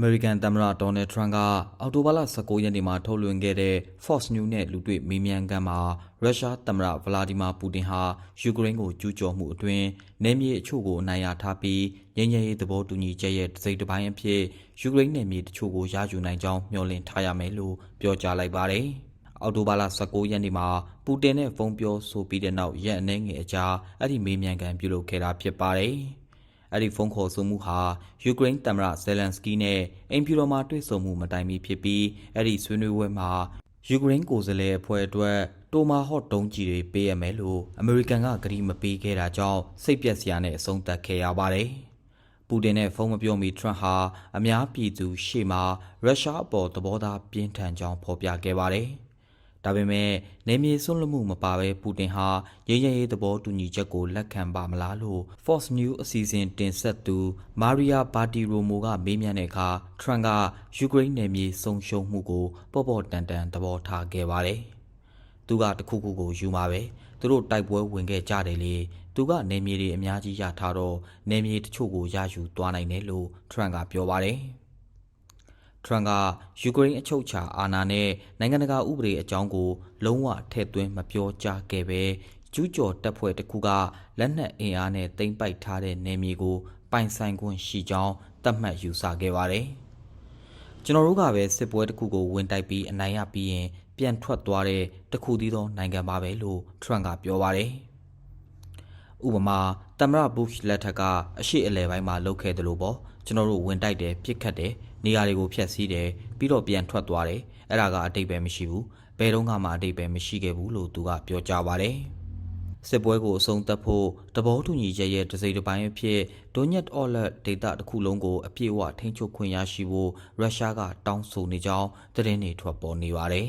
အမေရိကန်သမ္မတဒေါ်နယ်ထရန့်ကအော်တိုဘာလ19ရက်နေ့မှာထုတ်လွှင့်ခဲ့တဲ့ Fox News နဲ့လူတွေ့မေးမြန်းခန်းမှာရုရှားသမ္မတဗလာဒီမာပူတင်ဟာယူကရိန်းကိုကျူးကျော်မှုအတွင်းနယ်မြေအချို့ကိုအနိုင်ရထားပြီးငြိမ်းချမ်းရေးသဘောတူညီချက်ရဲ့တစ်စိတ်တစ်ပိုင်းအဖြစ်ယူကရိန်းနယ်မြေတချို့ကိုရယူနိုင်ကြောင်းမျှော်လင့်ထားရမယ်လို့ပြောကြားလိုက်ပါတယ်။အော်တိုဘာလ19ရက်နေ့မှာပူတင်နဲ့ဖုန်းပြောဆိုပြီးတဲ့နောက်ရက်အနည်းငယ်အကြာအဲ့ဒီမေးမြန်းခန်းပြုလုပ်ခဲ့တာဖြစ်ပါတယ်။ အဲ့ဒီဖုန်းခေါ်ဆိုမှုဟာယူကရိန်းသမ္မတဇယ်လန်စကီးနဲ့အင်ဖြူတော်မှာတွေ့ဆုံမှုမတိုင်မီဖြစ်ပြီးအဲ့ဒီဆွေးနွေးပွဲမှာယူကရိန်းကိုယ်စားလှယ်အဖွဲ့အတွက်တိုမာဟော့တုံးကြီးတွေပေးရမယ်လို့အမေရိကန်ကကတိမပေးခဲ့တာကြောင့်စိတ်ပျက်စရာနဲ့အဆုံးသတ်ခဲ့ရပါတယ်။ပူတင်နဲ့ဖုန်းမပြောမီထရန့်ဟာအများပြည်သူရှေ့မှာရုရှားအပေါ်သဘောထားပြင်းထန်ကြောင်းဖော်ပြခဲ့ပါတယ်။ ဒါပေမဲ့နေမြေစွန့်လွတ်မှုမပါဘဲပူတင်ဟာရင်းရရေးသဘောတူညီချက်ကိုလက်ခံပါမလားလို့ Fox News အစီအစဉ်တင်ဆက်သူမာရီယာဘာတီရိုမိုကမေးမြန်းတဲ့အခါထရန့်ကယူကရိန်းနယ်မြေဆုံးရှုံးမှုကိုပေါ့ပေါ့တန်တန်သဘောထားခဲ့ပါတယ်။သူကတခုခုကိုယူမှာပဲသူတို့တိုက်ပွဲဝင်ခဲ့ကြတယ်လေသူကနေမြေတွေအများကြီးရထားတော့နေမြေတချို့ကိုရယူသွားနိုင်တယ်လို့ထရန့်ကပြောပါတယ်။ ထရန့်ကယူကရိန်းအချုပ်အခြာအာဏာနဲ့နိုင်ငံတကာဥပဒေအကြောင်းကို လုံးဝထည့်သွင်းမပြောကြားခဲ့ပဲကျူးကျော်တပ်ဖွဲ့တစ်ခုကလက်နက်အင်အားနဲ့တင်ပိုက်ထားတဲ့နယ်မြေကို ပိုင်ဆိုင်ခွင့်ရှိကြောင်းသတ်မှတ်ယူဆခဲ့ပါတယ်။ကျွန်တော်တို့ကပဲစစ်ပွဲတစ်ခုကိုဝင်တိုက်ပြီးအနိုင်ရပြီးရင်ပြန်ထွက်သွားတဲ့တစ်ခုတည်းသောနိုင်ငံပါပဲလို့ထရန့်ကပြောပါတယ်။ ဥပမာတမရဘုရှ်လက်ထက်ကအရှိအလဲပိုင်းမှာလုပ်ခဲ့တယ်လို့ပေါ့ကျွန်တော်တို့ဝင်တိုက်တယ်ပြစ်ခတ်တယ်နေရာတွေကိုဖျက်ဆီးတယ်ပြီးတော့ပြန်ထွက်သွားတယ်အဲ့ဒါကအတိတ်ပဲမရှိဘူးဘယ်တော့မှအတိတ်ပဲမရှိခဲ့ဘူးလို့သူကပြောကြားပါတယ်စစ်ပွဲကိုအဆုံးသတ်ဖို့တဘောတူညီချက်ရဲ့တစိမ့်တစ်ပိုင်းအဖြစ်ဒိုညက်အော်လက်ဒေတာတစ်ခုလုံးကိုအပြည့်အဝထိန်းချုပ်ခွင့်ရရှိဖို့ရုရှားကတောင်းဆိုနေကြောင်းသတင်းတွေထွက်ပေါ်နေပါတယ်